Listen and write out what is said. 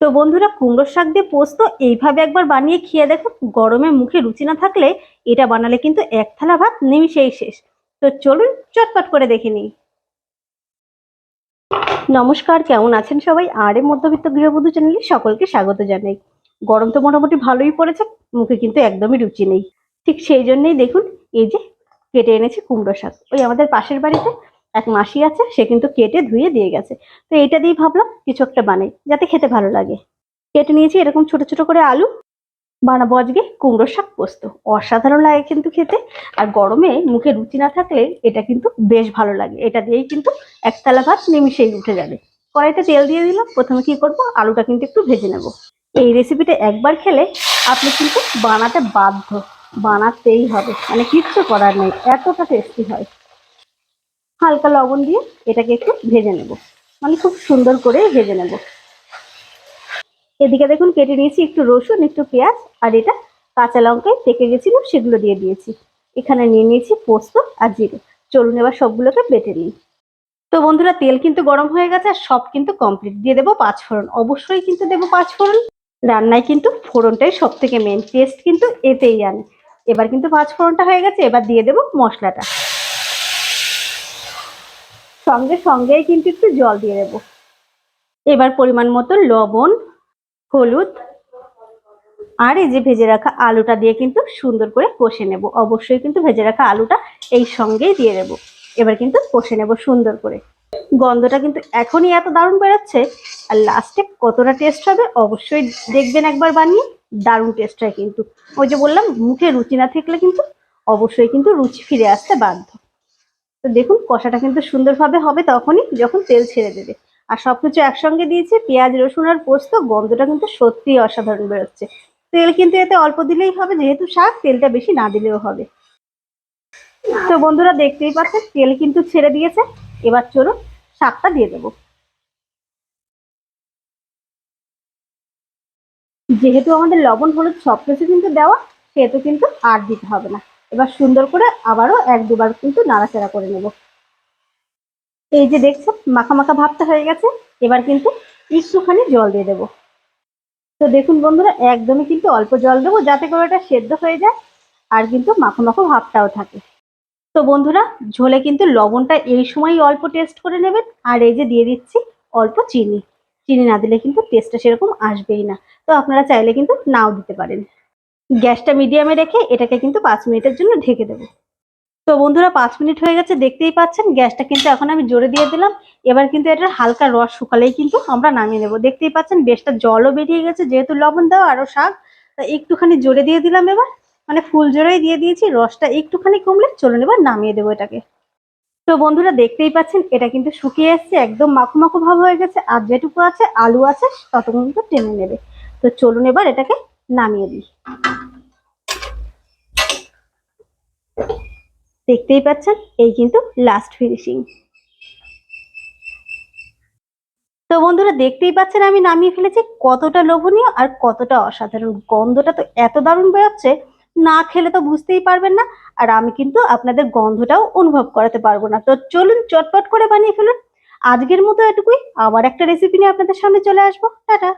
তো বন্ধুরা কুমড়ো শাক দিয়ে পোস্ত এইভাবে একবার বানিয়ে খেয়ে দেখো, গরমে মুখে রুচি না থাকলে এটা বানালে কিন্তু এক থালা ভাত নিমিশেই শেষ। তো চলুন, চটপট করে দেখে নিই। নমস্কার, কেমন আছেন সবাই? আর এ মধ্যবিত্ত গৃহবধূ চ্যানেলে সকলকে স্বাগত জানাই। গরম তো মোটামুটি ভালোই পড়েছে, মুখে কিন্তু একদমই রুচি নেই। ঠিক সেই জন্যই দেখুন, এই যে কেটে এনেছে কুমড়ো শাক। ওই আমাদের পাশের বাড়িতে এক মাসি আছে, সে কিন্তু কেটে ধুয়ে দিয়ে গেছে। তো এইটা দিয়ে ভাবলাম কিছু একটা বানাই, যাতে খেতে ভালো লাগে। কেটে নিয়েছি এরকম ছোট ছোট করে আলু, বানাবো আজকে কুমড়ো শাক পোস্ত। অসাধারণ লাগে কিন্তু খেতে, আর গরমে মুখে রুচি না থাকলে এটা কিন্তু বেশ ভালো লাগে। এটা দিয়েই কিন্তু এক একতলা ভাত নিমিশেই উঠে যাবে। কড়াইতে তেল দিয়ে দিলাম, প্রথমে কি করব, আলুটা কিন্তু একটু ভেজে নেব। এই রেসিপিটা একবার খেলে আপনি কিন্তু বানাতে বাধ্য, বানাতেই হবে। মানে কিচ্ছু করার নেই, এতটা টেস্টি হয়। হালকা লবণ দিয়ে এটাকে একটু ভেজে নেব। মানে খুব সুন্দর করে ভেজে নেব। এদিকে দেখুন কেটে নিয়েছি একটু রসুন, একটু পেঁয়াজ, আর এটা কাঁচা লঙ্কায় পেকে গেছিল, সেগুলো দিয়ে দিয়েছি। এখানে নিয়ে নিয়েছি পোস্ত আর জিরে। চলুন এবার সবগুলোকে বেটে নিই। তো বন্ধুরা, তেল কিন্তু গরম হয়ে গেছে আর সব কিন্তু কমপ্লিট দিয়ে দেবো পাঁচ ফোড়ন। অবশ্যই কিন্তু দেবো পাঁচ ফোড়ন। রান্নায় কিন্তু ফোড়নটাই সব থেকে মেন টেস্ট কিন্তু এতেই আনে। এবার কিন্তু পাঁচ ফোড়নটা হয়ে গেছে, এবার দিয়ে দেবো মশলাটা। সঙ্গে সঙ্গেই কিন্তু একটু জল দিয়ে দেবো। এবার পরিমাণ মতো লবণ, হলুদ, আর এই যে ভেজে রাখা আলুটা দিয়ে কিন্তু সুন্দর করে কষে নেব। অবশ্যই কিন্তু ভেজে রাখা আলুটা এই সঙ্গেই দিয়ে দেবো। এবার কিন্তু কষে নেব সুন্দর করে। গন্ধটা কিন্তু এখনই এত দারুণ বেরোচ্ছে আর লাস্টে কতটা টেস্ট হবে অবশ্যই দেখবেন একবার বানিয়ে, দারুণ টেস্ট হয় কিন্তু। ওই যে বললাম, মুখে রুচি না থাকলে কিন্তু অবশ্যই কিন্তু রুচি ফিরে আসতে বাধ্য। তো দেখুন, কষাটা কিন্তু সুন্দরভাবে হবে তখনই যখন তেল ছেড়ে দেবে। আর সব কিছু একসঙ্গে দিয়েছি, পেঁয়াজ, রসুন আর পোস্ত, গন্ধটা কিন্তু সত্যিই অসাধারণ বেরোচ্ছে। তেল কিন্তু এতে অল্প দিলেই হবে, যেহেতু শাক তেলটা বেশি না দিলেও হবে। তো বন্ধুরা, দেখতেই পাচ্ছেন, তেল কিন্তু ছেড়ে দিয়েছে। এবার চলুন শাকটা দিয়ে দেবো। যেহেতু আমাদের লবণ, হলুদ সব কিছু কিন্তু দেওয়া, সেহেতু কিন্তু আর দিতে হবে না। এবার সুন্দর করে আবারও এক দুবার কিন্তু নাড়াচাড়া করে নেব। এই যে দেখছেন মাখা মাখা ভাবটা হয়ে গেছে, এবার কিন্তু একটুখানি জল দিয়ে দেবো। তো দেখুন বন্ধুরা, একদমই কিন্তু অল্প জল দেবো যাতে করে এটা সেদ্ধ হয়ে যায় আর কিন্তু মাখো মাখো ভাবটাও থাকে। তো বন্ধুরা, ঝোলে কিন্তু লবণটা এই সময় অল্প টেস্ট করে নেবেন আর এই যে দিয়ে দিচ্ছি অল্প চিনি। চিনি না দিলে কিন্তু টেস্টটা সেরকম আসবেই না। তো আপনারা চাইলে কিন্তু নাও দিতে পারেন। গ্যাসটা মিডিয়ামে রেখে এটাকে কিন্তু পাঁচ মিনিটের জন্য ঢেকে দেবো। তো বন্ধুরা, পাঁচ মিনিট হয়ে গেছে, দেখতেই পাচ্ছেন, গ্যাসটা কিন্তু এখন আমি জোরে দিয়ে দিলাম। এবার কিন্তু এটার হালকা রস শুকালেই কিন্তু আমরা নামিয়ে নেব। দেখতেই পাচ্ছেন, বেশটা জলও বেরিয়ে গেছে, যেহেতু লবণ দেওয়া আরও শাক তা একটুখানি জোরে দিয়ে দিলাম এবার। মানে ফুল জোরেই দিয়ে দিয়েছি, রসটা একটুখানি কমলে চলুন এবার নামিয়ে দেবো এটাকে। তো বন্ধুরা, দেখতেই পাচ্ছেন, এটা কিন্তু শুকিয়ে এসছে, একদম মাখো মাখো ভাব হয়ে গেছে, আর যেটুকু আছে, আলু আছে, ততক্ষণ কিন্তু টেনে নেবে। তো চলুন এবার এটাকে নামিয়ে দিই। দেখতেই পাচ্ছেন, এই কিন্তু লাস্ট ফিনিশিং তো বন্ধুরা, দেখতেই পাচ্ছেন আমি নামিয়ে ফেলেছি, কতটা লোভনীয় আর কতটা অসাধারণ। গন্ধটা তো এত দারুণ বেরোচ্ছে, না খেলে তো বুঝতেই পারবেন না, আর আমি কিন্তু আপনাদের গন্ধটাও অনুভব করাতে পারব না। তো চলুন, চটপট করে বানিয়ে ফেলুন। আজকের মতো এটুকুই, আবার একটা রেসিপি নিয়ে আপনাদের সামনে চলে আসব। টাটা!